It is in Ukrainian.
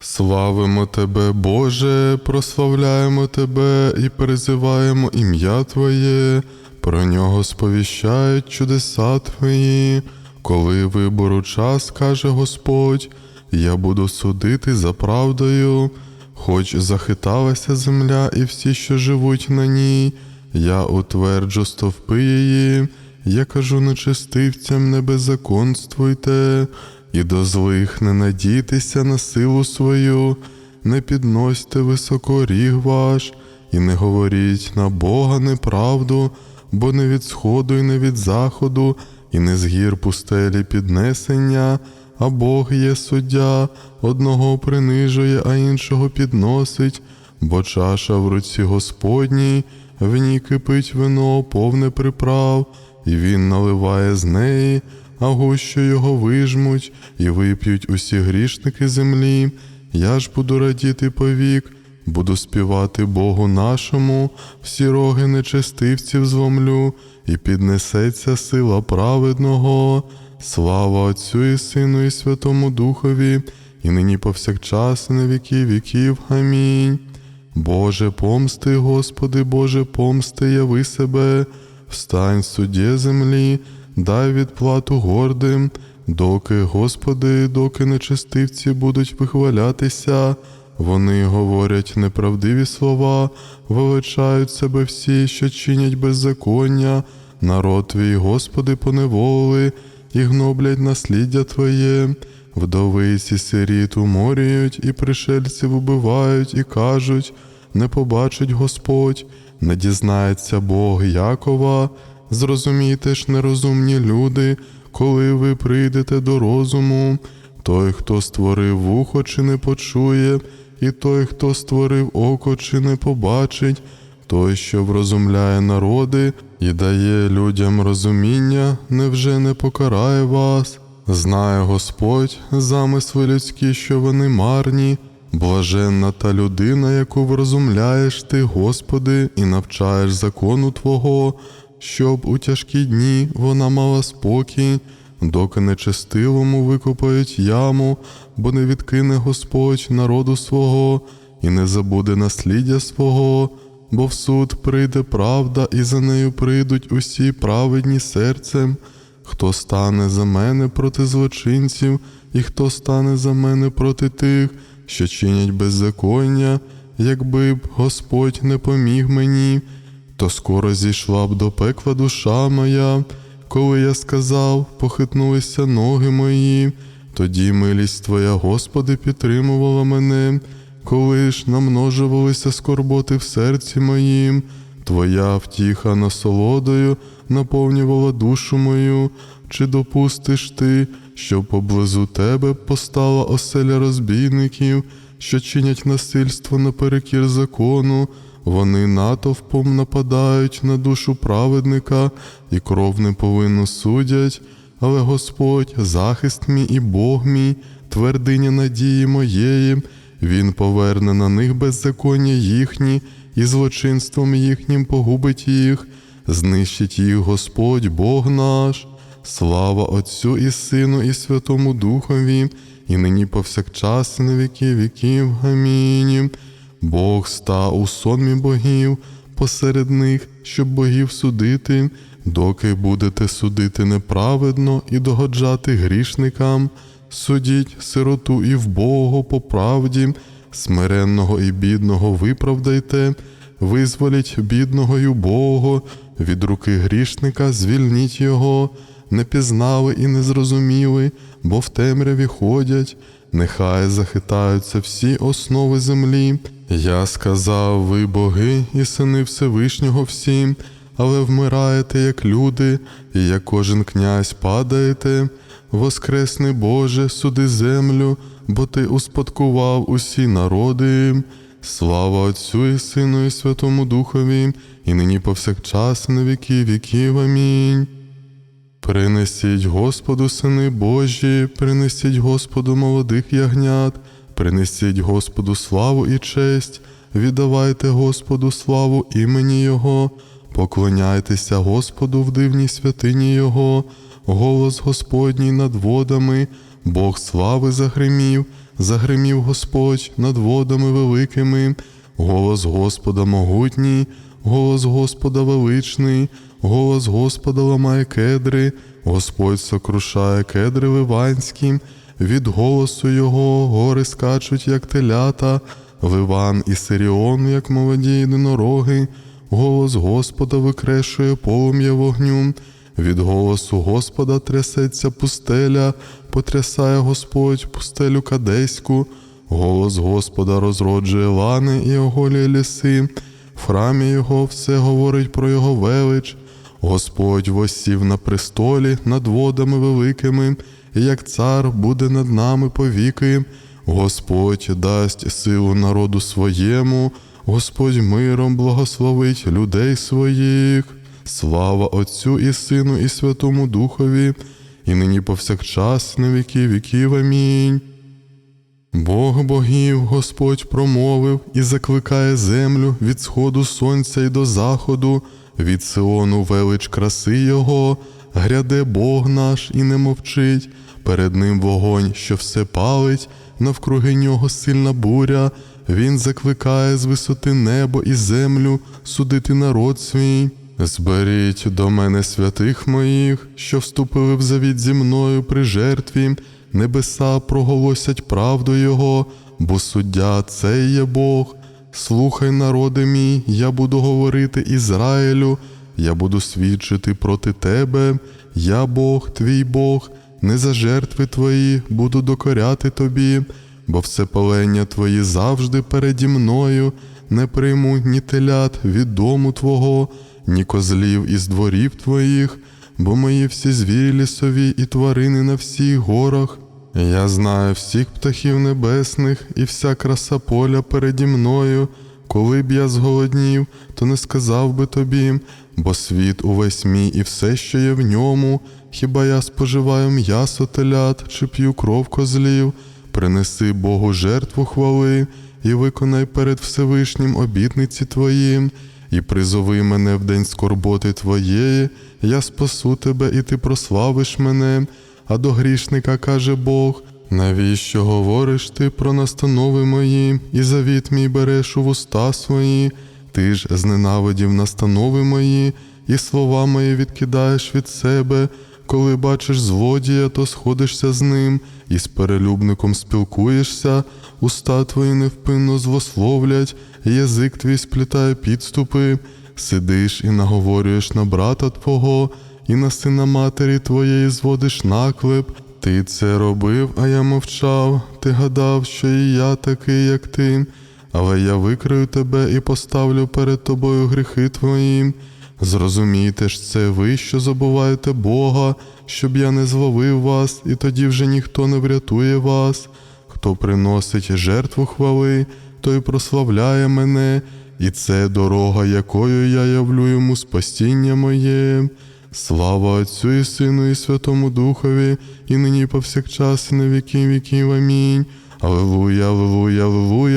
Славимо Тебе, Боже, прославляємо Тебе і призиваємо ім'я Твоє, про нього сповіщають чудеса Твої. Коли вибору час, каже Господь, я буду судити за правдою, хоч захиталася земля і всі, що живуть на ній, я утверджу стовпи її, я кажу нечестивцям не беззаконствуйте, і до злих не надійтеся на силу свою, не підносьте високо ріг ваш, і не говоріть на Бога неправду, бо не від сходу і не від заходу, і не з гір пустелі піднесення, а Бог є суддя, одного принижує, а іншого підносить, бо чаша в руці Господній, в ній кипить вино, повне приправ, і він наливає з неї, а гущо його вижмуть, і вип'ють усі грішники землі. Я ж буду радіти повік, буду співати Богу нашому, всі роги нечестивців зломлю, і піднесеться сила праведного. Слава Отцю і Сину, і Святому Духові, і нині повсякчас, і на віки віків. Амінь. Боже, помсти, Господи, Боже, помсти, яви себе, встань, суддє землі, дай відплату гордим, доки, Господи, доки нечестивці будуть вихвалятися, вони говорять неправдиві слова, величають себе всі, що чинять беззаконня, народ твій, Господи, поневолили, і гноблять насліддя Твоє. Вдовиці сиріт уморюють, і пришельців убивають, і кажуть, не побачить Господь, не дізнається Бог Якова. Зрозумійте ж, нерозумні люди, коли ви прийдете до розуму. Той, хто створив вухо, чи не почує, і той, хто створив око, чи не побачить, той, що врозумляє народи і дає людям розуміння, невже не покарає вас? Знає Господь замисли людські, що вони марні, блаженна та людина, яку врозумляєш ти, Господи, і навчаєш закону Твого, щоб у тяжкі дні вона мала спокій, доки нечестивому викопають яму, бо не відкине Господь народу свого і не забуде насліддя свого, бо в суд прийде правда, і за нею прийдуть усі праведні серцем. Хто стане за мене проти злочинців, і хто стане за мене проти тих, що чинять беззаконня, якби б Господь не поміг мені, то скоро зійшла б до пекла душа моя. Коли я сказав, похитнулися ноги мої, тоді милість Твоя, Господи, підтримувала мене, коли ж намножувалися скорботи в серці моїм, Твоя втіха насолодою наповнювала душу мою, чи допустиш ти, що поблизу тебе постала оселя розбійників, що чинять насильство наперекір закону, вони натовпом нападають на душу праведника і кров неповинно судять, але Господь, захист мій і Бог мій, твердиня надії моєї, Він поверне на них беззаконня їхні, і злочинством їхнім погубить їх, знищить їх Господь Бог наш. Слава Отцю і Сину, і Святому Духові, і нині повсякчас, віки віків. Амінь. Бог ста у сонмі богів посеред них, щоб богів судити, доки будете судити неправедно і догоджати грішникам, судіть сироту і вбого по правді, смиренного і бідного виправдайте, визволіть бідного й убого, від руки грішника звільніть його, не пізнали і не зрозуміли, бо в темряві ходять, нехай захитаються всі основи землі. Я сказав, ви боги і сини Всевишнього всім, але вмираєте, як люди, і як кожен князь падаєте. Воскресний Боже, суди землю, бо ти успадкував усі народи. Слава Отцю і Сину, і Святому Духові, і нині повсякчас, і на віки віків. Амінь. Принесіть Господу, сини Божі, принесіть Господу молодих ягнят, принесіть Господу славу і честь, віддавайте Господу славу імені Його, поклоняйтеся Господу в дивній святині Його, голос Господній над водами, Бог слави загримів, загримів Господь над водами великими, голос Господа могутній, голос Господа величний, голос Господа ламає кедри, Господь сокрушає кедри ливанські, від голосу його гори скачуть, як телята, Ливан і Сиріон, як молоді єдинороги, голос Господа викрешує полум'я вогню, від голосу Господа трясеться пустеля, потрясає Господь пустелю кадеську, голос Господа розроджує лани і оголює ліси, в храмі його все говорить про його велич. Господь восів на престолі над водами великими, і як цар буде над нами повіки. Господь дасть силу народу своєму, Господь миром благословить людей своїх. Слава Отцю і Сину, і Святому Духові, і нині повсякчас на віки віків. Амінь. Бог богів, Господь промовив і закликає землю від сходу сонця й до заходу, від Сиону велич краси Його, гряде Бог наш і не мовчить, перед ним вогонь, що все палить, навкруги нього сильна буря, він закликає з висоти небо і землю судити народ свій. Зберіть до мене святих моїх, що вступили в завіт зі мною при жертві, небеса проголосять правду Його, бо суддя цей є Бог. Слухай, народи мій, я буду говорити Ізраїлю, я буду свідчити проти тебе, я Бог, твій Бог, не за жертви твої буду докоряти тобі, бо все палення твої завжди переді мною, не прийму ні телят від дому твого, ні козлів із дворів твоїх, бо мої всі звірі лісові і тварини на всіх горах. Я знаю всіх птахів небесних і вся краса поля переді мною. Коли б я зголоднів, то не сказав би тобі, бо світ увесь мій і все, що є в ньому, хіба я споживаю м'ясо телят чи п'ю кров козлів, принеси Богу жертву хвали і виконай перед Всевишнім обітниці твоїм, і призови мене в день скорботи твоєї, я спасу тебе, і ти прославиш мене. А до грішника каже Бог: навіщо говориш ти про настанови мої, і завіт мій береш у вуста свої, ти ж зненавидів настанови мої, і слова мої відкидаєш від себе. Коли бачиш злодія, то сходишся з ним, і з перелюбником спілкуєшся, уста твої невпинно злословлять, язик твій сплітає підступи, сидиш і наговорюєш на брата твого, і на сина матері твоєї зводиш наклеп. Ти це робив, а я мовчав. Ти гадав, що і я такий, як ти, але я викрию тебе і поставлю перед тобою гріхи твої. Зрозумійте ж це ви, що забуваєте Бога, щоб я не зловив вас, і тоді вже ніхто не врятує вас. Хто приносить жертву хвали, той прославляє мене, і це дорога, якою я явлю йому спасіння моє. Слава Отцю і Сину, і Святому Духові, і нині повсякчас, і на віки віків. Амінь. Аллилуйя, аллилуйя,